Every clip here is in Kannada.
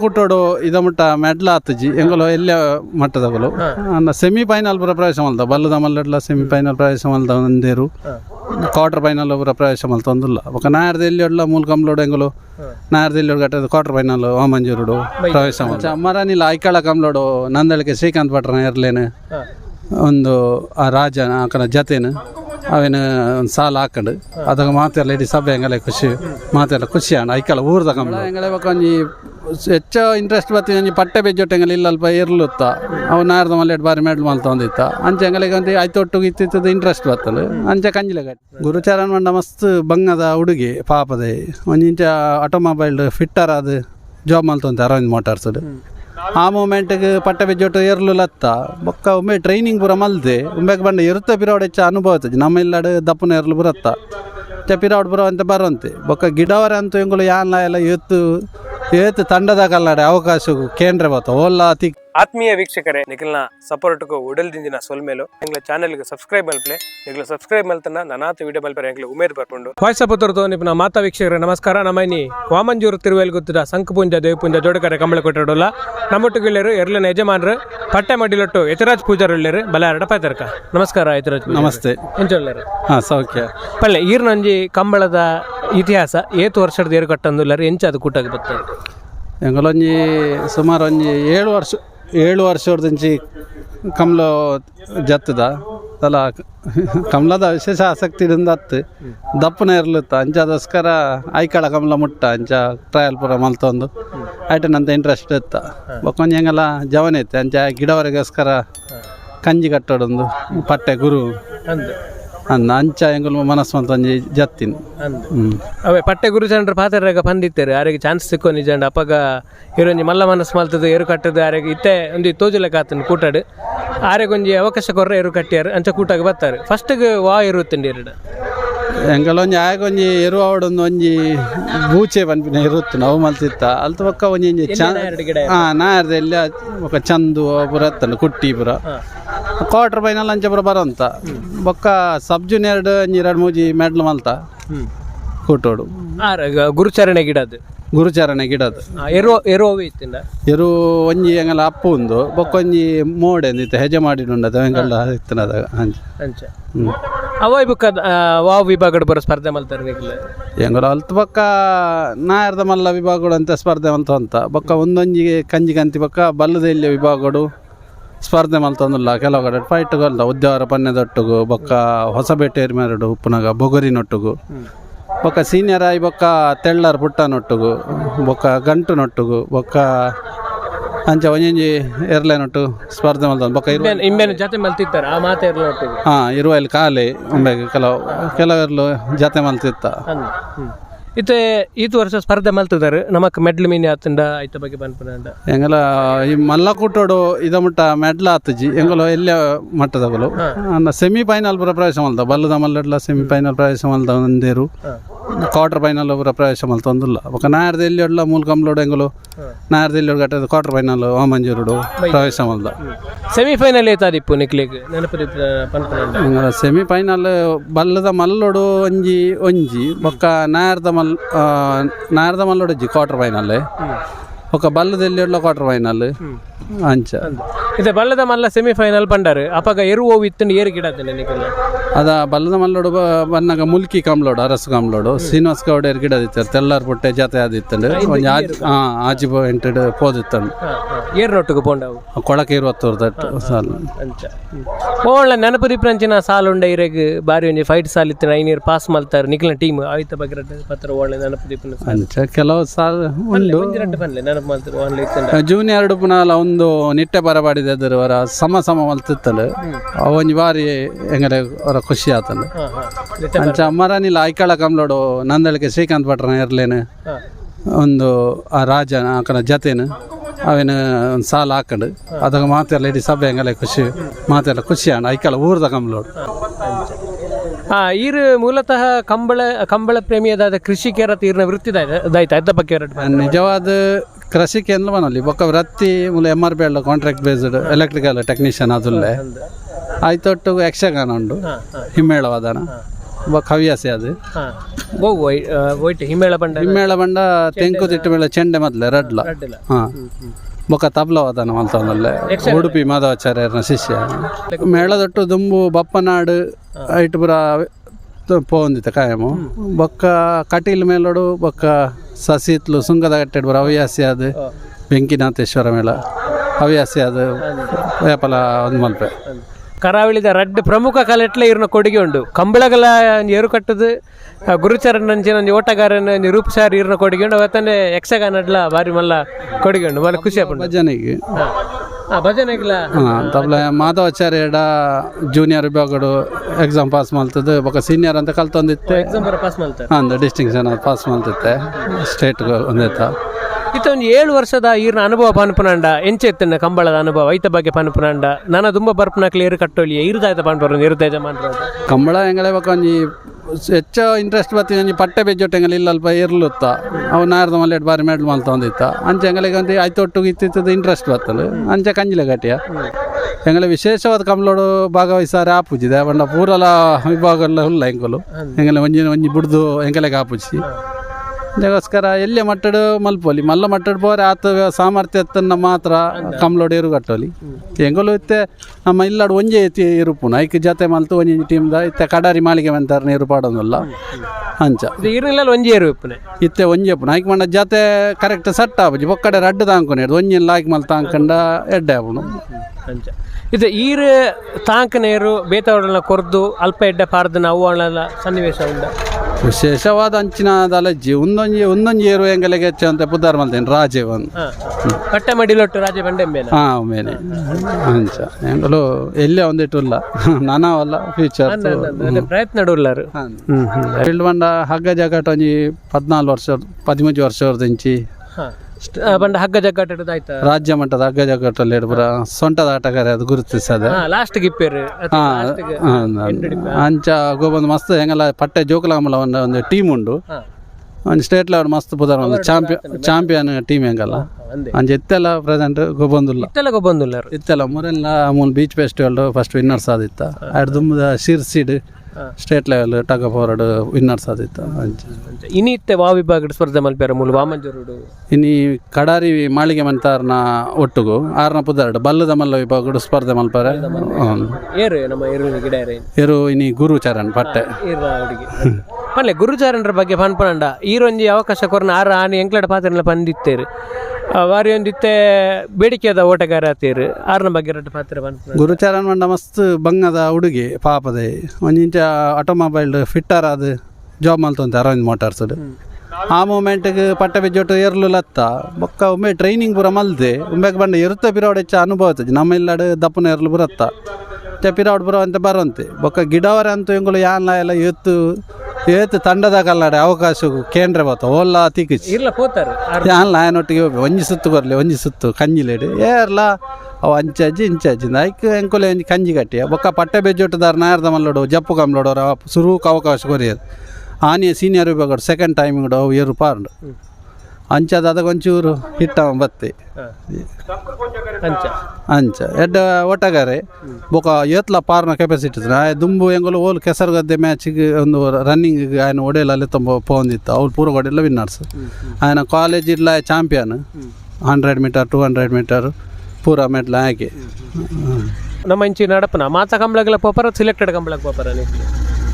ಕುಟ್ಟೋಡು ಇದ ಮುಟ್ಟ ಮೆಡ್ಲ ಆತಜಿ ಎಂಗಲು ಎಲ್ಲ ಮಟ್ಟದಗಲು. ಸೆಮಿ ಫೈನಲ್ ಪೂರ ಪ್ರವೇಶ ಮಲ್ತ ಬಲ್ಲದ ಮಲ್ಲಡ್ಲ ಸೆಮಿ ಫೈನಲ್ ಪ್ರವೇಶ ಮಲ್ತ ಒಂದೇರು. ಕ್ವಾರ್ಟರ್ ಫೈನಲ್ ಪೂರ ಪ್ರವೇಶ ಮಲ್ತ ಒಂದಿಲ್ಲ. ಬೊಕ ನಾಯರ್ದ ಎಲ್ಲಿ ಒಡ್ಲ ಮೂಲ ಕಂಬ್ಲೋಡು ಎಂಗಲು ನಾಯರ್ದ ಎಲ್ಲಿ ಗಟ್ಟದ ಕ್ವಾರ್ಟರ್ ಫೈನಲ್ ಓಮಂಜೂರುಡು ಪ್ರವೇಶ ಮಲ್ತ. ಮರನಿಲ್ಲ ಐಕಳ ಕಂಬ್ಲೋಡು ನಂದಳಿಕೆ ಶ್ರೀಕಾಂತ್ ಭಟ್ರನ ಇರ್ಲೇನೆ. ಒಂದು ಆ ರಾಜನ ಆಕನ ಜತೆನು ಅವೇನು ಒಂದು ಸಾಲ ಹಾಕೊಂಡು. ಅದಾಗ ಮಾತೆಲ್ಲ ಇಡೀ ಸಭೆ ಹಂಗೆಲ್ಲ ಖುಷಿ ಮಾತೆಲ್ಲ ಖುಷಿ ಅಣ್ಣ ಐಕಲ್ಲ ಊರ್ದಾಗ ಹೆಂಗಲೇ ಒಂಜಿ ಹೆಚ್ಚು ಇಂಟ್ರೆಸ್ಟ್ ಬರ್ತೀನಿ ಒಂಜಿ ಪಟ್ಟೆ ಬೆಜ್ಜೊಟ್ಟೆಂಗಲ್ ಇಲ್ಲಲ್ಪ ಇರ್ಲುತ್ತ. ಅವು ನಾರ್ದ ಮಲ್ಲೆಟ್ ಬಾರಿ ಮೆಡ್ಲ್ ಮಲ್ತ ಅಂಚೆ ಹಂಗಲಿಗೆ ಒಂದು ಐತೊಟ್ಟಿಗೆ ಇತ್ತಿತ್ತದ ಇಂಟ್ರೆಸ್ಟ್ ಬರ್ತಲ್ಲ ಅಂಚೆ ಕಂಜಿಲೆ ಗಟ್ಟಿ ಗುರುಚರಣ ಮಂಡ ಮಸ್ತ್ ಬಂಗದ ಹುಡುಗಿ, ಪಾಪದೆ. ಒಂಜಿ ಇಂಚ ಆಟೋಮೊಬೈಲ್ ಫಿಟ್ಟರ್ ಅದು ಜಾಬ್ ಮಲ್ತೊಂತೆ ಅರವಿಂದ್ ಮೋಟಾರ್ಸ್ ಆ ಮೂಮೆಂಟ್ಗೆ ಪಟ್ಟೆ ಬೆಜ್ಜೊಟ್ಟು ಏರ್ಲು ಲತ್ತ ಬೊಕ್ಕ ಒಮ್ಮೆ ಟ್ರೈನಿಂಗ್ ಪೂರ ಮಲ್ದೆ. ಒಮ್ಮೆಗೆ ಬಂಡ ಇರುತ್ತೆ ಪಿರಾವಡ್ ಹೆಚ್ಚು ಅನುಭವ ನಮ್ಮ ಇಲ್ಲಾಡು ದಪ್ಪನ ಏರ್ಲು ಬರತ್ತ. ಚ ಪಿರಾವಡ್ ಬರೋ ಅಂತ ಬರಂತೆ. ಬೊಕ್ಕ ಗಿಡವರ ಅಂತ ಎಂಗಳು ಯಾನ್ಲ ಎಲ್ಲ ಏತು ತಂಡದ ಕಲ್ಲಾಡೆ ಅವಕಾಶ ಕೇಂದ್ರ ಬತ್ತ ಓಲ್ಲ ಅತಿ ಆತ್ಮೀಯ ವೀಕ್ಷಕರೇ ನಿಖಿಲ್ನ ಸಪೋರ್ಟ್ಗೂ ಉಡಲ್ದಿಂದಿನ ಸೊಲ್ಮೇಲು ಚಾನೆಲ್ಗೆ ಸಬ್ಸ್ಕ್ರೈಬ್ ಮಲ್ಪಲೆ ನಿಖಿಲ ಸಬ್ಸ್ಕ್ರೈಬ್ ಮಲ್ತನ ನನಾತು ವಿಡಿಯೋ ಮಲ್ಪರೆ ಎಂಗ್ಲ ಉಮೇದ್ ಬರ್ಕೊಂಡು. ವಾಯ್ಸ್ ಅಪೋತರದು ನಿಪ್ನ ಮಾತಾ ವೀಕ್ಷಕರೇ ನಮಸ್ಕಾರ. ನಮೈನಿ ವಾಮಂಜೂರು ತಿರುವೆಲ್ ಗೊತ್ತಿದ ಸಂಕಪುಂಜ ದೇವಪುಂಜ ಜೋಡಕರೆ ಕಂಬಳ ಕೊಟ್ಟಿಡೋಲ್ಲ ನಮ್ಮೊಟ್ಟಿಗಿಲ್ಲರು ಎರಲಿನ ಯಜಮಾನರು ಪಟ್ಟೆ ಮಡಿಲೊಟ್ಟು ಯತಿರಾಜ್ ಪೂಜಾರ್ ಉಳ್ಳೇರು ಬಲಾರಡ ಪಾಯ್ತರ್ಕ. ನಮಸ್ಕಾರ ಯತಿರಾಜ್ ನಮಸ್ತೆ. ಎಂಚೊಳ್ಳೇರು ಹಾಂ ಸೌಖ್ಯ. ಪಲ್ಲೆ ಈರ್ನಂಜಿ ಕಂಬಳದ ಇತಿಹಾಸ ಏತು ವರ್ಷದ ಏರು ಕಟ್ಟಂದುಲ್ಲರು ಎಂಚ ಅದು ಕೂಟಾಗಿ ಬರ್ತದೆ? ಎಂಗಳೊಂಜಿ ಸುಮಾರು ಒಂಜಿ ಏಳು ವರ್ಷ ಏಳು ವರ್ಷದಿಂಚಿ ಕಮಲ ಜತ್ತದ. ಅಲ್ಲ, ಕಮಲದ ವಿಶೇಷ ಆಸಕ್ತಿ ಅತ್ತು ದಪ್ಪನ ಇರ್ಲತ್ತ. ಅಂಚದಸ್ಕರ ಐಕಳ ಕಮಲ ಮುಟ್ಟ, ಅಂಚ ಟ್ರಯಲ್ ಪೂರ ಮಲ್ತೊಂದು ಅಂತ ಇಂಟ್ರೆಸ್ಟ್ ಇತ್ತ. ಬೊಕ್ಕೊಂಜಿ ಹೆಂಗೆಲ್ಲ ಜವನ ಐತೆ. ಅಂಚ ಗಿಡವರಿಗೋಸ್ಕರ ಕಂಜಿ ಕಟ್ಟೋಡೊಂದು ಪಟ್ಟೆ ಗುರು. ಅಂಚ ಎಂಗಲು ಮನಸ್ಸು ಅಂತ ಒಂಜಿ ಜತ್ತಿನ ಅವೇ ಪಟ್ಟೆ ಗುರುಚಂದ್ರ ಪಾತ್ರರಾಗ ಬಂದಿತ್ತೇರು ಯಾರಿಗೆ ಚಾನ್ಸ್ ಸಿಕ್ಕೋ ನಿಜ ಅಪ್ಪಗ ಇರೊಂಜಿ ಮಲ್ಲ ಮನಸ್ಸು ಮಲ್ತದ ಏರು ಕಟ್ಟದ ಯಾರಿಗೆ ಇತ್ತೆ ಒಂದು ತೋಜುಲೆಕ್ಕ ಆತನ ಕೂಟಾಡು. ಆರೆಗೊಂಜಿ ಅವಕಾಶ ಕೊರ್ರೆ ಏರು ಕಟ್ಟಿಯಾರು ಅಂಚ ಕೂಟಾಗ ಬರ್ತಾರೆ ಫಸ್ಟ್ಗೆ ವಾ ಇರುತ್ತಂಡಿ ಎರಡು ಎಂಗಳೊಂಜಿ ಆಗೊಂಜಿ ಎರು ಆವಡೊಂದು ಒಂಜಿ ಬೂಚೆ ಬಂದಿನ ಇರುತ್ತು ನಾವು ಮಲ್ತಿತ್ತ. ಅಲ್ತ ಪಕ್ಕ ಒಂಜಿ ಹಾ ನಾರ್ದಲ್ಲಿ ఒక ಚಂದು ಪುರ ಎತ್ತಂಡು ಕುಟ್ಟಿ ಪುರ. ಕ್ವಾರ್ಟರ್ ಫೈನಲ್ ಅಂಚೆ ಬರ ಬರಂತ ಬೊಕ್ಕ ಸಬ್ ಜೂನಿಯರ್ ಒಂಜಿ ಎರಡು ಮೂಜಿ ಮೆಡ್ಲ್ ಮಲ್ತ. ಕೂಟೋಡು ಆರ ಗುರುಚರಣೆ ಗಿಡ ಗುರುಚರಣೆ ಗಿಡದು ಗಿಡದ ಎರೋ ಎರೋ ಇತ್ತಿಂದ? ಎರು ಒಂಜಿ ಎಂಗಲ ಅಪ್ಪು ಉಂದು. ಬೊಕ್ಕ ಒಂಜಿ ಮೋಡೆ ಅಂದಿತ್ತು ಹೆಜೆ ಮಾಡಿಡುಂಡದ ಎಂಗಲ್ಲ ಇತ್ತನದ ಅಂಚೆ. ಅವ ಬುಕ್ಕ ವಾವ್ ವಿಭಾಗಡ್ ಬರೋ ಸ್ಪರ್ಧೆ ಮಲ್ತಾರೆ ಎಂಗಲ ಅಲ್ತ ಬೊಕ್ಕ ನಾಯರ್ದ ಮಲ್ಲ ವಿಭಾಗಗಳು ಅಂತ ಸ್ಪರ್ಧೆ ಮಲ್ತ ಅಂತ. ಬೊಕ್ಕ ಒಂದೊಂಜಿ ಕಂಜಿ ಕಂತಿ ಬೊಕ್ಕ ಬಲ್ಲದೆಲ್ಲ ವಿಭಾಗಗಳು ಸ್ಪರ್ಧೆ ಮಲ್ತಂದುಲ್ಲ ಕೆಲವು ಕಡೆ ಫೈಟ್ಗಲ್ದ ಉದ್ಯಾವರ ಪನ್ನೆದೊಟ್ಟುಗು ಬೊಕ್ಕ ಹೊಸಬೇಟೆ ಮೆರಡು ಉಪ್ಪುನಗ ಬೊಗರಿನೊಟ್ಟುಗು. ಬೊಕ್ಕ ಸೀನಿಯರ್ ಆಯಿ ಬೊಕ್ಕ ತೆಳ್ಳರ್ ಪುಟ್ಟನೊಟ್ಟುಗು ಬೊಕ್ಕ ಗಂಟುನೊಟ್ಟುಗು ಬೊಕ್ಕ ಅಂಚ ಒಂಜೊಂಜಿ ಏರ್ಲೈನೊಟ್ಟು ಸ್ಪರ್ಧೆ ಮಲ್ತ ಬೊಕ್ಕ ಇರುವ ಇಂಬೇನ್ ಜೊತೆ ಆ ಮಾತೆ ಒಟ್ಟಿಗೆ ಹಾಂ ಇರುವಲ್ಲಿ ಖಾಲಿ ಒಮ್ಮೆಗೆ ಕೆಲವು ಕೆಲವೆರ್ಲು ಜಾತೆ ಮಲ್ತಿತ್ತ ಇತ್ತೆ ಈತ ವರ್ಷ ಸ್ಪರ್ಧೆ ಮಲ್ತಿದ್ದಾರೆ ನಮಕ್ ಮೆಡ್ಲ್ ಮೀನಿ ಆತಂಡ ಐತ ಬಗ್ಗೆ ಬಂದ್ಪಂಡ ಎಂಗಲ ಈ ಮಲ್ಲ ಕುಟ್ಟೋಡು ಇದ ಮುಟ್ಟ ಮೆಡ್ಲ ಆತಜಿ. ಎಂಗಲ ಎಲ್ಲ ಮಟ್ಟದಗಳು ಸೆಮಿ ಫೈನಲ್ ಪೂರ ಪ್ರವೇಶ ಮಲ್ತ ಬಲ್ಲದ ಮಲ್ಲಡ್ಲ ಸೆಮಿ ಫೈನಲ್ ಪ್ರವೇಶ ಮಲ್ತ ಒಂದೇರು. ಕ್ವಾರ್ಟರ್ ಫೈನಲ್ ಪೂರ ಪ್ರವೇಶ ಮಲ್ತೊಂದುಲ್ಲ ಬೊಕ ನಾಯರ್ದ ಎಲ್ಲಿ ಒಡ್ಲ ಮೂಲ ಕಂಬ್ಲೋಡು ಎಂಗಲು ನಾಯರ್ದ ಎಲ್ಲಿ ಗಟ್ಟದ ಕ್ವಾರ್ಟರ್ ಫೈನಲ್ ಓಮಂಜೂರುಡು ಪ್ರವೇಶ ಮಲ್ತ ಸೆಮಿಫೈನಲ್ ಏತಾದಿಪ್ಪು ನಿಕ್ಲಿಗ್? ನೆನಪು ಸೆಮಿ ಫೈನಲ್ ಬಲ್ಲದ ಮಲ್ಲೋಡು ಒಂಜಿ ಒಂಜಿ ಬೊಕ್ಕ ನಾಯರ್ದ ಮಲ್ ಆ, ನಾಯರ್ದ ಮಲ್ಲೋಡು ಕ್ವಾರ್ಟರ್ ಫೈನಲ್ ಬೊಕ್ಕ ಬಲ್ಲದಲ್ಲಿ ಒಡ್ಲ ಕ್ವಾರ್ಟರ್ ಫೈನಲ್ ಅಂಚ. ಇದು ಬಲ್ಲದ ಮಲ್ಲ ಸೆಮಿಫೈನಲ್ ಪಂಡಾರು. ಅಪಗ ಇತ್ತಂಡು ಏರು ಗಿಡ ಆತಂಡ ನಿಖಿಲ್ ಅದ ಬಲ್ಲದ ಮಲ್ಲೋಡು ಬ- ಬನ್ನಗ ಮುಲ್ಕಿ ಕಂಬ್ಲೋಡು ಅರಸು ಕಂಬ್ಲೋಡು ಶ್ರೀನಿವಾಸ್ ಗಿಡ ದಿತ್ತರು ತೆಲ್ಲಾರ್ ಪುಟ್ಟೆ ಜಾತೆ ಆದಿತ್ತಂಡು. ಒಂಜಿ ಆಜಿ ಹಾಂ ಆಜಿ ಎಂಟು ಪೋದಿತ್ತಂಡು. ಏರ್ ನೊಟ್ಟಿಗೆ ಪೋಂಡವು? ಕೊಳಕೆ ಇರುವತ್ತೂರು ದಟ್ಟು ಸಾಲ. ಅಂಚ. ಓಳ್ಳ ನೆನಪು ರಿಪ್ರಂಚಿನ ಸಾಲ್ ಉಂಡ ಇರೆಗ್ ಬಾರಿ ಒಂಜಿ ಫೈಟ್ ಸಾಲ್ ಇತ್ತಿನ ಐನೀರ್ ಪಾಸ್ ಮಲ್ತಾರ್ ನಿಖಿಲ್ನ ಟೀಮ್ ಆಯ್ತ ಬಗ್ಗೆ ಪತ್ರ ಒಳ್ಳೆ ನೆನಪು ಅಂಚ ಕೆಲವು ಸಾಲು ಉಂಡು. ಒಂಜಿರಟ್ಟು ಬನ್ಲೆ ನೆನಪು ಮಲ್ತಾರೆ ಇತ್ತಂಡ? ಜೂನಿಯರ್ ಒಂದು ನಿಟ್ಟೆ ಬರಬಾಡಿದ. ಅವರ ಸಮ ಸಮ ಮಲ್ತಿತ್ತಂಡು ಅವೊಂಜಿ ಬಾರಿ ಎಂಗಲೆ ಅವರ ಖುಷಿ ಆತಂಡು ಅಂಚ ಮರನಿಲ್ಲ ಐಕಳ ಕಂಬ್ಲೋಡು ನಂದಳಿಕೆ ಶ್ರೀಕಾಂತ್ ಭಟ್ರನ ಇರ್ಲೇನು. ಒಂದು ಆ ರಾಜನ ಆಕನ ಜತೆನು ಅವೇನು ಒಂದು ಸಾಲ ಹಾಕೊಂಡು. ಅದಕ್ಕೆ ಮಾತೆಲ್ಲ ಇಡೀ ಸಭೆ ಹೆಂಗಲ್ಲ ಖುಷಿ ಮಾತೆಲ್ಲ ಖುಷಿ ಅಣ್ಣ ಐಕಳ ಊರ್ದ ಕಂಬ್ಲೋಡು. ಹಾ. ಈರ್ ಮೂಲತಃ ಕಂಬಳ ಕಂಬಳ ಪ್ರೇಮಿಯದಾದ ಕೃಷಿಕರ ತೀರ್ನ ವೃತ್ತಿ ದಾಯ್ತ ಅದ ಬಗ್ಗೆ ಎರಡು ನಿಜವಾದ ಕೃಷಿಕೆ ಮನಲಿ. ಬನಲ್ಲಿ ಬೊಕ್ಕ ವೃತ್ತಿ ಮೂಲ ಎಂ ಆರ್ ಬಿ ಎಲ್ಲ ಕಾಂಟ್ರಾಕ್ಟ್ ಬೇಸ್ಡ್ ಎಲೆಕ್ಟ್ರಿಕಲ್ ಟೆಕ್ನಿಷಿಯನ್ ಅದುಲ್ಲೇ. ಆಯ್ತೊಟ್ಟು ಯಕ್ಷಗಾನ ಉಂಡು. ಹಿಮ್ಮೇಳವಾದನ ಬೊಕ್ಕ ಹವ್ಯಾಸಿ ಅದು. ಹಿಮ್ಮೇಳ ಗೋ ವೈಟ್ ಹಿಮೇಳ ಬಂಡ ಹಿಮ್ಮೇಳ ಬಂಡ ತೆಂಕು ತಿಟ್ಟು ಮೇಳ ಚೆಂಡೆ ಮೊದಲೇ ರಡ್ಲ ಹಾಂ. ಬೊಕ್ಕ ತಬ್ಲವಾದನ ಮಲ್ತವನಲ್ಲೇ ಉಡುಪಿ ಮಾಧವಾಚಾರ್ಯರನ ಶಿಷ್ಯ. ಮೇಳದೊಟ್ಟು ದುಂಬು ಬಪ್ಪನಾಡು ಐಟ್ ಪುರ ಪೋಂದಿತ್ತ ಕಾಯಮು. ಬೊಕ್ಕ ಕಟೀಲ್ ಮೇಲೋಡು ಬೊಕ್ಕ ಸಸಿತ್ಲು ಸುಂಗದ ಕಟ್ಟೆಡ್ ಬರ ಹವ್ಯಾಸಿ ಅದು ಬೆಂಕಿನಾಥೇಶ್ವರ ಮೇಳ. ಹವ್ಯಾಸಿ ಅದು ವ್ಯಾಪಲ ಒಂದು ಮಲ್ಪೆ. ಕರಾವಳಿದ ರಡ್ಡ್ ಪ್ರಮುಖ ಕಲೆಟ್ಲ ಇರ್ನ ಕೊಡುಗೆ ಉಂಡು ಕಂಬಳಗಲ ಏರು ಕಟ್ಟದು ಗುರುಚರಣ ಒಂಜಿ ಓಟಗಾರನ ಒಂಜಿ ರೂಪಸಾರ್ ಇರ್ನ ಕೊಡುಗೆ ಉಂಡು ಅವತ್ತೆ ಯಕ್ಷಗಾನಡ್ಲ ಬಾರಿ ಮಲ್ಲ ಕೊಡುಗೆ ಉಂಡು ಮಲ್ಲ ಖುಷಿ ಆಗ್ಬೋದು ಭಜನೆಗೆ. ಹಾಂ ತಬ್ಲ ಮಾಧವಾಚಾರ್ಯಡ ಜೂನಿಯರ್ ವಿಭಾಗಡು ಎಕ್ಸಾಮ್ ಪಾಸ್ ಮಾಡ್ತದೆ. ಬೊಕ ಸೀನಿಯರ್ ಅಂತ ಕಲ್ತೊಂದಿತ್ತೆ. ಎಕ್ಸಾಮ್ ಪಾಸ್ ಮಾಡ್ತಾರೆ. ಹಾಂ ಡಿಸ್ಟಿಂಕ್ಷನ್ ಪಾಸ್ ಮಾಡ್ತಿತ್ತೆ ಸ್ಟೇಟ್ ಒಂದೇತ. ಇತ್ತ ಒಂದು ಏಳು ವರ್ಷದ ಈರ್ನ ಅನುಭವ ಪನ್ಪುನಂಡ ಎಂಚೆತ್ತನ್ನ ಕಂಬಳದ ಅನುಭವ ಐತ ಬಗ್ಗೆ ಪನ್ಪುನಂಡ ನಾನು ತುಂಬ ಬರ್ಪನ ಏರು ಕಟ್ಟೋಲಿ ಇರುದಾಯ್ತ ಪನ್ಪರ ಇರುದಾಯ್ತ ಮಾಡ್ರು ಕಂಬಳ ಹೆಂಗಳೆ ಒಂಜಿ ಹೆಚ್ಚು ಇಂಟ್ರೆಸ್ಟ್ ಬತ್ತಿ ಒಂಜಿ ಪಟ್ಟೆ ಬೆಜ್ಜೊಟ್ಟೆಂಗಲ್ ಇಲ್ಲಲ್ಪ ಇರ್ಲುತ್ತ. ಅವು ನಾರ್ದ ಮಲ್ಲೆಟ್ ಬಾರಿ ಮೆಡ್ಲು ಮಲ್ತ ಒಂದಿತ್ತ ಅಂಚೆ ಎಂಗಲಿಗೆ ಒಂದು ಐತೊಟ್ಟು ಇತ್ತಿತ್ತದ ಇಂಟ್ರೆಸ್ಟ್ ಬರ್ತಲ್ಲ ಅಂಚೆ ಕಂಜಿಲ ಗಟ್ಟಿಯ ಹೆಂಗಲೆ ವಿಶೇಷವಾದ ಕಂಬಳೋಡು ಭಾಗವಹಿಸಾರೆ ಆಪುಜಿದೆ ಬಂಡ ಪೂರಲ ವಿಭಾಗಲ್ಲ ಹುಲ್ಲ ಹೆಂಗಲು. ಎಂಗಲೆ ಒಂಜಿ ಒಂಜಿ ಬುಡ್ದು ಎಂಗಲೆಗೆ ಆಪುಜಿ. ಅದಕ್ಕೋಸ್ಕರ ಎಲ್ಲೇ ಮಟ್ಟಡು ಮಲ್ಪೋಲಿ? ಮಲ್ಲ ಮಟ್ಟಡ್ ಬೋರೆ ಆತ ಸಾಮರ್ಥ್ಯತನ್ನ ಮಾತ್ರ ಕಮ್ಲೋಡಿಯರು ಇರು ಕಟ್ಟೋಲಿ ಹೆಂಗಲು ಇತ್ತೆ ನಮ್ಮ ಇಲ್ಲಾಡು ಒಂಜೆ ಐತಿ ಇರುಪುನ. ಐಕ್ ಜಾತೆ ಮಲ್ತು ಒಂಜಿ ಟೀಮ್ದ ಇತ್ತೆ ಕಡಾರಿ ಮಾಳಿಗೆ ಮೆಂತಾರ ನೀರು ಪಾಡೋದಲ್ಲ ಅಂಚ ಇರಲಿಲ್ಲ ಒಂಜಿ ಇಪ್ಪನೆ ಇತ್ತೆ ಒಂಜಿ ಪುನ. ಐಕ್ ಮಂಡ ಜಾತೆ ಕರೆಕ್ಟ್ ಸಟ್ ಆಪುಜಿ. ಬೊಕ್ಕಡೆ ರಡ್ಡು ತಾಂಕೊನೆ ಒಂಜಿ ಲಾಯ್ಕ್ ಮಲ್ ಅಂಕಂಡ ಎಡ್ಡೆ ಆಪುನು. ಅಂಚ. ಇದು ಈರು ತಾಂಕನೇರು ಬೇತಾವಡನ ಕೊರ್ದು ಅಲ್ಪ ಎಡ್ಡೆ ಪಾರ್ದನ ಅವುಗಳ ಸನ್ನಿವೇಶ ಉಂಡ. ವಿಶೇಷವಾದ ಅಂಚಿನ ದಲಜ್ಜಿ ಒಂದೊಂಜಿ ಒಂದೊಂಜಿ ಏರು ಎಂಗಲೆ ಹೆಚ್ಚು ಅಂತ ಪುದಾರ್ ಮಲ್ತೇನೆ ರಾಜೆ ಒಂದು ಕಟ್ಟೆ ಮಡಿಲೊಟ್ಟು ಬಂಡೆ ಮೇಲೆ ಹಾಂ ಮೇನೆ ಅಂಚ. ಎಂಗಲು ಎಲ್ಲೇ ಒಂದಿಟ್ಟು ಇಲ್ಲ ನಾನಾವಲ್ಲ ಫ್ಯೂಚರ್ ಪ್ರಯತ್ನ ಹ್ಞೂ ಫೀಲ್ಡ್ ಬಂಡ ಹಗ್ಗ ಜಗಟ್ ಒಂಜಿ ಪದ್ನಾಲ್ಕು ವರ್ಷ ಪದಿಮೂಜು ವರ್ಷ ಅವ್ರದಿಂಚಿ ಹಾಂ. ಬಂಡ ಹಗ್ಗ ಜಗ್ಗಾಟ ಆಯ್ತಾ? ರಾಜ್ಯ ಮಟ್ಟದ ಹಗ್ಗ ಜಗ್ಗಾಟಲ್ಲಿ ಹಿಡ್ಬರ ಸೊಂಟದ ಆಟಗಾರ ಅದು ಗುರುತಿಸದೆ ಲಾಸ್ಟ್ ಗಿಪ್ಪೇರು ಅಂಚ ಗೋಬಂದು ಮಸ್ತ್ ಹೆಂಗಲ್ಲ ಪಟ್ಟೆ ಜೋಕಲಾಮಲ ಒಂದು ಒಂದು ಟೀಮ್ ಉಂಡು. ಒಂದು ಸ್ಟೇಟ್ ಲೆವೆಲ್ ಮಸ್ತ್ ಪುದಾರ ಒಂದು ಚಾಂಪಿಯನ್ ಚಾಂಪಿಯನ್ ಟೀಮ್ ಹೆಂಗಲ್ಲ. ಅಂಜ ಇತ್ತೆಲ್ಲ ಪ್ರೆಸೆಂಟ್ ಗೊಬ್ಬಂದುಲ್ಲ. ಇತ್ತೆಲ್ಲ ಗೊಬ್ಬಂದುಲ್ಲ ಇತ್ತೆಲ್ಲ ಮೂರೆಲ್ಲ ಮೂಲ ಬೀಚ್ ಫೆಸ್ಟಿವಲ್ ಫಸ್ಟ್ ವಿನ್ನರ್ಸ್ ಆದಿತ್ತ ಎರಡು ದುಂಬದ ಶಿರ್ಸಿಡ್. State level tug of war winners Aditya ಅಂಚೆ ಇನಿ ಇತ್ತೆ ವಾ ವಿಭಾಗದ ಸ್ಪರ್ಧೆ ಮಲ್ಪೇರ ಮೂಲ ವಾಮಂಜರುಡು ಇನಿ ಕಡಾರಿ ಮಾಳಿಗೆ ಮಂತಾರ್ನ ಒಟ್ಟುಗು ಆರ್ನ ಪುದಾರ್ಡ್ ಬಲ್ಲದ ಮಲ್ಲ ವಿಭಾಗಡು ಸ್ಪರ್ಧೆ ಮಲ್ಪಾರೆ. ಏರು ನಮ್ಮ ಏರು ಗಿಡ ಏರು ಇನ್ನಿ ಗುರು ಚರಣ್ ಪಟ್ಟೆ ಈರ ಗುರುಜಾರನರ ಗುರುಚಾರನ್ರ ಬಗ್ಗೆ ಪನ್ಪನಂಡ ಈರೊಂಜಿ ಅವಕಾಶ ಕೊರನ ಆರ ಆನೆ ಎಂಕ್ಲಡ ಪಾತ್ರನ ಪಂದಿತ್ತೇರು. ವಾರಿ ಒಂದಿತ್ತೆ ಬೇಡಿಕೆದ ಓಟಗಾರ ಆತೇರು. ಆರ್ನ ಬಗ್ಗೆ ಎರಡು ಪಾತ್ರ ಪನ್ಪನ ಗುರುಚಾರನ್ ಮಂಡ ಮಸ್ತ್ ಬಂಗದ ಉಡುಗೆ ಪಾಪದೆ. ಒಂದಿಂಚ ಆಟೋಮೊಬೈಲ್ ಫಿಟ್ಟರ್ ಅದು ಜಾಬ್ ಮಲ್ತೊಂತೆ ಅರವಿಂದ್ ಮೋಟಾರ್ಸ್ ಆ ಮೂಮೆಂಟ್ಗೆ ಪಟ್ಟ ಬೆಜ್ಜೊಟ್ಟು ಏರ್ಲು ಲತ್ತ. ಬೊಕ್ಕ ಒಮ್ಮೆ ಟ್ರೈನಿಂಗ್ ಪೂರ ಮಲ್ದೆ. ಒಮ್ಮೆಗೆ ಬಂಡ ಇರುತ್ತೆ ಪಿರಾವಡ್ ಹೆಚ್ಚು ಅನುಭವ ನಮ್ಮ ಇಲ್ಲಾಡು ದಪ್ಪನ ಏರ್ಲು ಬರತ್ತ. ಪಿರಾವಡ್ ಬರೋ ಅಂತ ಬರೋಂತೆ. ಬೊಕ್ಕ ಗಿಡವರ ಅಂತ ಎಂಗಳು ಯಾನ್ಲ ಎಲ್ಲ ಎತ್ತು ಏತು ತಂಡದ ಕಲ್ಲಾಡೆ ಅವಕಾಶ ಕೇಂದ್ರ ಬತ್ತ ಓಲ್ಲ ತಿಕ್ಕಿಸಿ. ಇರ್ಲ ಹೋತಾರೆ ಯಾನ್ ಲಾಯನೊಟ್ಟಿಗೆ ಹೋಗಿ ಒಂಜಿ ಸುತ್ತು ಬರಲಿ ಒಂಜಿ ಸುತ್ತು ಕಂಜಿಲೇಡಿ. ಏರ್ಲ ಅವು ಅಂಚಾಜಿ ಇಂಚಾಜಿ. ಐಕ್ ಎಂಕೊಲೆ ಒಂಜಿ ಕಂಜಿ ಕಟ್ಟಿ. ಬೊಕ್ಕ ಪಟ್ಟೆ ಬೆಜ್ಜೊಟ್ಟದಾರ ನಾಯರ್ದ ಮಲ್ಲೋಡು ಜಪ್ಪು ಕಮ್ಲೋಡೋರು ಸುರುಕ್ ಅವಕಾಶ ಕೊರಿಯೋದು. ಆನೆಯ ಸೀನಿಯರ್ ವಿಭಾಗ ಸೆಕೆಂಡ್ ಟೈಮ್ ಅವು ಏರು ಪಾರ್ಡು ಅಂಚದಾದಾಗ ಒಂಚೂರು ಹಿಟ್ಟ ಬತ್ತಿ ಅಂಚ. ಅಂಚ. ಎಡ್ಡ ಒಟ್ಟಗಾರೆ ಬೊಕ ಏತ್ಲ ಪಾರ್ನ ಕೆಪಾಸಿಟಿ ದುಂಬು ಎಂಗಲು ಓಲ್ ಕೆಸರು ಗದ್ದೆ ಮ್ಯಾಚಿಗೆ ಒಂದು ರನ್ನಿಂಗ್ ಆಯ್ನ ಒಡೆಯಲಲ್ಲಿ ತುಂಬ ಪೋಂದಿತ್ತು ಅವ್ರು ಪೂರ ಗೊಡೆಲ್ಲ ವಿನ್ನರ್ಸ್ ಆಯ್ನ ಕಾಲೇಜ್ ಇಲ್ಲ champion hundred metre two hundred metre ಪೂರ ಮೆಡ್ಲ ಹಾಕಿ ನಮ್ಮ ಇಂಚಿ ನಡಪನ. ಮಾತ ಕಂಬಳಗಳ ಪೋಪರ ಸಿಲೆಕ್ಟೆಡ್ ಕಂಬಳಕ್ಕೆ ಪೋಪರ ನೀವು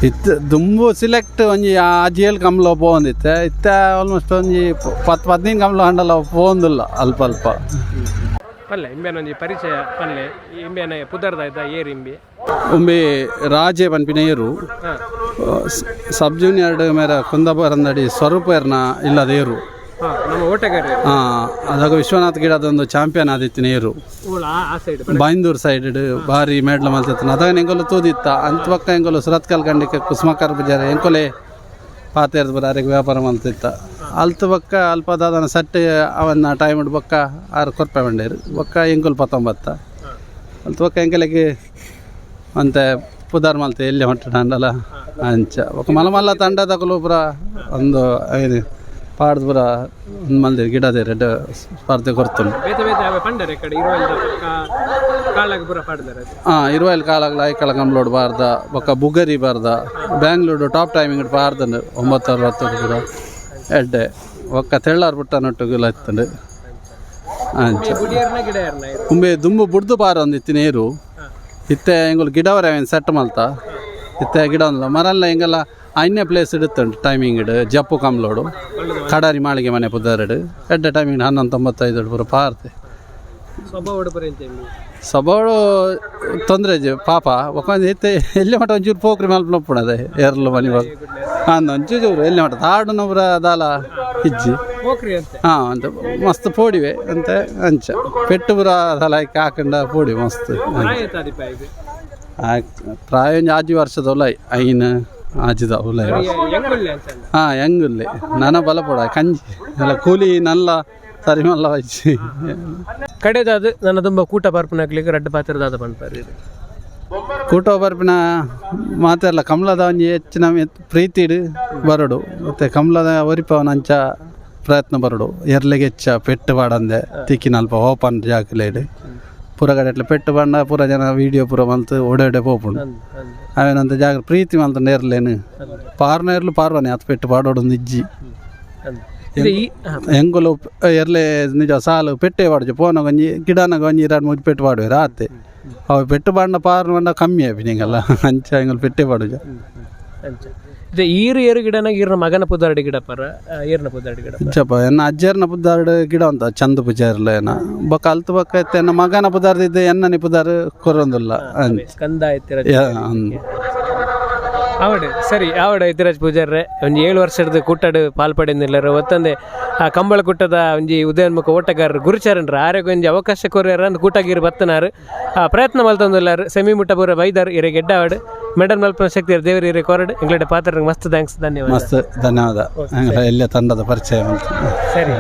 ಇತ್ತು ದುಂಬು ಸಿಲೆಕ್ಟ್ ಒಂಜಿ ಆ ಜೇಲ್ ಕಮ್ಲ ಪೋಂದಿತ್ತೆ ಇತ್ತ ಆಲ್ಮೋಸ್ಟ್ ಒಂಜಿ ಪತ್ ಪದಿನೈದು ಕಮ್ಲ ಹಂಡಲ ಪೋಂದಿಲ್ಲ ಅಲ್ಪ ಅಲ್ಪ. ಪಲ್ಲೆ ಇಂಬೆನ ಒಂಜಿ ಪರಿಚಯ ಪಲ್ಲೆ. ಇಂಬೆನ ಪುದರ್ದ ಇದ್ದ ಏರ್ ಇಂಬಿ. ಒಮ್ಮೆ ರಾಜೆ ಪನ್ಪಿನ ಏರು. ಸಬ್ ಜೂನಿಯರ್ ಮೇರ ಕುಂದಪರಂದಡಿ ಸ್ವರೂಪ ಇಲ್ಲದ ಏರು. ಅದಾಗ ವಿಶ್ವನಾಥ್ ಗಿಡದೊಂದು ಚಾಂಪಿಯನ್ ಆದಿತ್ತು ನೀರು ಬೈಂದೂರ್ ಸೈಡ್ ಭಾರಿ ಮೆಡ್ಲ ಮಲ್ತಿತ್ತು ಅದಾಗ ಎಂಗೊಲು ತೂದಿತ್ತ. ಅಂತ ಪಕ್ಕ ಎಂಗೊಲು ಸುರತ್ಕಲ್ ಕಂಡಿಕೆ ಕುಸುಮಕರ್ ಬಜಾರ ಎಂಕೊಲೆ ಪಾತೇರ್ದ ಬರಾರಿಗೆ ವ್ಯಾಪಾರ ಮಲ್ತಿತ್ತ ಅಲ್ತು ಬಕ್ಕ ಅಲ್ಪದಾದನ ಸಟ್ಟೆ ಅವನ್ನ ಟೈಮ್ ಬಕ್ಕ ಆರು ಕೊರ್ಪೆ ಬಂಡೇರು ಬೊಕ್ಕ ಎಂಕೊಲ್ ಪತ್ತೊಂಬತ್ತ. ಅಲ್ತು ಪಕ್ಕ ಎಂಕಲೆಗೆ ಮತ್ತೆ ಪುದಾರ್ ಮಲ್ತೆ ಎಲ್ಲಿ ಹೊಂಟ ಅಂಚ. ಒಕ್ಕ ಮಲಮಲ್ಲ ತಂಡ ತಗೊಳ್ಳೋಬ್ರ ಒಂದು ಏನು ಪಾಡ್ದು ಪೂರ ಮಂದಿ ಗಿಡದ ರೆಡ್ ಸ್ಪರ್ಧೆ ಕೊರ್ತುಂಡು ಹಾ ಬೇತೆ ಅವೆ ಪಂಡರೆ ಕಡೆ? ಕಾಲಾಗ ಪೂರ ಪಾಡ್ದಾರೆ ಹಾಂ ಇರುವಲ್ ಕಂಬ್ಲೋಡ್ ಬಾರ್ದ ಬೊಕ್ಕ ಬುಗರಿ ಬಾರ್ದ. ಬ್ಯಾಂಗ್ಳೂರು ಟಾಪ್ ಟೈಮಿಂಗ್ ಬಾರ್ದಂಡು ಒಂಬತ್ತು ಅರವತ್ತು ಪೂರ ಎಡ್ಡೆ ಒಕ್ಕ ತೆಳ್ಳಾರ್ ಬುಟ್ಟ ನೊಟ್ಟುಗುಲ ಇತ್ತಂಡು. ಕುಂಬೆ ದುಂಬು ಬುಡ್ದು ಪಾರ ಒಂದಿತ್ತು ನೀರು. ಇತ್ತೆ ಎಂಗುಲು ಗಿಡವರ ಸೆಟ್ ಮಲ್ತ? ಇತ್ತೆ ಗಿಡ ಒಂದಿಲ್ಲ ಮರಲ್ಲ ಎಂಗೆಲ್ಲ ಐನೇ ಪ್ಲೇಸ್ ಇಡುತ್ತುಂಟು ಟೈಮಿಂಗ್ ಇಡು. ಜಪ್ಪು ಕಂಬ್ಲೋಡು ಕಡಾರಿ ಮಾಳಿಗೆ ಮನೆ ಪುದರಡು. ಎಡ್ಡೆ ಟೈಮಿಂಗ್ ಹನ್ನೊಂದು ತೊಂಬತ್ತೈದು ಪೂರ ಪಾರ್ತೆ. ಸಬಾಳು ತೊಂದರೆ ಜಿ ಪಾಪ. ಒಕ್ಕೊಂದು ಇತ್ತೆ ಎಲ್ಲಿ ಮಟ ಒಂಚೂರು ಪೋಕ್ರಿ ಮಲ್ಪ ನೊಪ್ಪುಣದೆ. ಎರಲು ಮನೆ ಹಾಂ ಒಂಚೂರು ಎಲ್ಲಿ ಮಟ ತಾಡು ನವ್ರ ದಾಲ ಇಜ್ಜಿ. ಹಾಂ ಅಂತ. ಮಸ್ತ್ ಪೋಡಿವೆ ಅಂತ. ಅಂಚ. ಪೆಟ್ಟು ಪುರ ದಾಲ ಹಾಕೊಂಡ ಪೋಡಿ ಮಸ್ತ್ ಪ್ರಾಯ ಒಂಜಿ ಆಜಿ ವರ್ಷದ ಐನು ಐನ್. ಅಂತ ಅಲ್ಲ ಹಾಂ ಹೆಂಗುಲ್ಲಿ ನನ ಬಲಪಡ ಕಂಜಿ. ಎಲ್ಲ ಕೂಲಿ ನಲ್ಲ ಸರಿ ಮಲ್ಲ ವಜ್ಜಿ ಕಡೆದಾದ ನನ್ನ ತುಂಬ ಕೂಟ ಪಾರ್ಪನಾಗ್ಲಿಕ್ಕೆ ರಡ್ಡ ಪಾತ್ರದಾದ ಪಂಡ್ಪಾರಿ ಇದು. ಕೂಟ ಬರ್ಪಿನ ಮಾತೆಲ್ಲ ಕಮಲದ ಒಂಜಿ ಹೆಚ್ಚಿನ ಪ್ರೀತಿ ಪ್ರೀತಿಡು ಬರಡು. ಮತ್ತೆ ಕಮಲದ ಒರಿಪವನ ಅಂಚ ಪ್ರಯತ್ನ ಬರಡು. ಎರ್ಲೆಗೆ ಹೆಚ್ಚ ಪೆಟ್ಟು ಬಾಡಂದೆ ತಿಕ್ಕಿನಲ್ಪ ಓಪನ್ ಜಾಗಲೇಡು ಪೂರ ಗಡೆ ಪೆಟ್ಟು ಬಂಡ ಪೂರ ಜನ ವಿಡಿಯೋ ಪೂರ ಮಲ್ತು ಒಡೆ ಒಡೆ ಪೋಪುಂಡು ಅವೇನಂತ ಜಾಗ ಪ್ರೀತಿ ಮಲ್ತ ನೇರ್ಲೇನು. ಪಾರ್ನ ಇರ್ಲು ಪಾರ್ವನೆ ಅತ್ ಪೆಟ್ಟು ಬಾಡೋಡು ಇಜ್ಜಿ ಹೆಂಗುಲು ಎರ್ಲೆ ನಿಜ ಸಾಲು ಪೆಟ್ಟೆ ಪಾಡುಜು ಪೋನ ಒಂಜಿ ಗಿಡನ ಒಂಜಿ ಎರಡು ಮೂಜಿ ಪೆಟ್ಟು ಪಾಡುವೆ ರಾತೆ ಅವು ಪೆಟ್ಟು ಬಾಂಡ ಪಾರ್ನ ಬಂಡ ಕಮ್ಮಿ ಆಪಿ ನಿಂಗಲ್ಲ. ಅಂಚ ಹೆಂಗಲ್ ಪೆಟ್ಟೆ ಅಂಚ. ಇದು ಈರು ಏರು ಗಿಡನಾಗ ಈರ್ನ ಮಗನ ಪುದಾರ್ಡಿ ಗಿಡ ಪರ ಏರ್ನ ಪುದಾರ್ಡಿ ಗಿಡ ಚಪ್ಪ ಎನ್ನ ಅಜ್ಜರ್ನ ಪುದಾರ್ಡ್ ಗಿಡ ಅಂತ ಚಂದ ಪುಜಾರ್ಲ ಏನ ಬೊಕ್ಕ ಅಲ್ತು ಬೊಕ್ಕ ಎತ್ತ ಎನ್ನ ಮಗನ ಪುದಾರ್ದಿದ್ದೆ ಎನ್ನನಿ ಪುದಾರ್ ಕೊರೊಂದುಲ್ಲ. ಕಂದ ಅಂದ್. ಆವಡೆ ಸರಿ ಆವಡೆ ಇತಿರಾಜ್ ಪೂಜಾರ್ರೆ ಒಂಜಿ ಏಳು ವರ್ಷದ ಕುಟ್ಟಡು ಪಾಲ್ಪಡೆಂದಿಲ್ಲರು ಒತ್ತಂದೆ ಆ ಕಂಬಳ ಕುಟ್ಟದ ಒಂಜಿ ಉದಯೋನ್ಮುಖ ಓಟಗಾರರು ಗುರುಚಾರನ್ರು ಆರೋಗ್ಯ ಒಂಜಿ ಅವಕಾಶ ಕೊರ್ಯಾರ ಅಂದ್ ಕೂಟಗಿರಿ ಬತ್ತನಾರು. ಆ ಪ್ರಯತ್ನ ಮಲ್ತಂದಿಲ್ಲಾರು. ಸೆಮಿ ಮುಟ್ಟ ಬೈದಾರ್ ಇರೆ ಗೆಡ್ಡಾವಡ್ ಮೆಡಲ್ ಮಲ್ಪನ ಶಕ್ತಿ ದೇವರಿ ರೆಕಾರ್ಡ್ ಇಂಗ್ಲೆಂಡ್ ಎಂಗ್ಲಡೆ ಪಾತ್ರ ಮಸ್ತ್ ಥ್ಯಾಂಕ್ಸ್ ಧನ್ಯವಾದ. ಮಸ್ತ್ ಧನ್ಯವಾದ. ಎಲ್ಲ ತಂಡದ ಪರಿಚಯ ಸರಿ.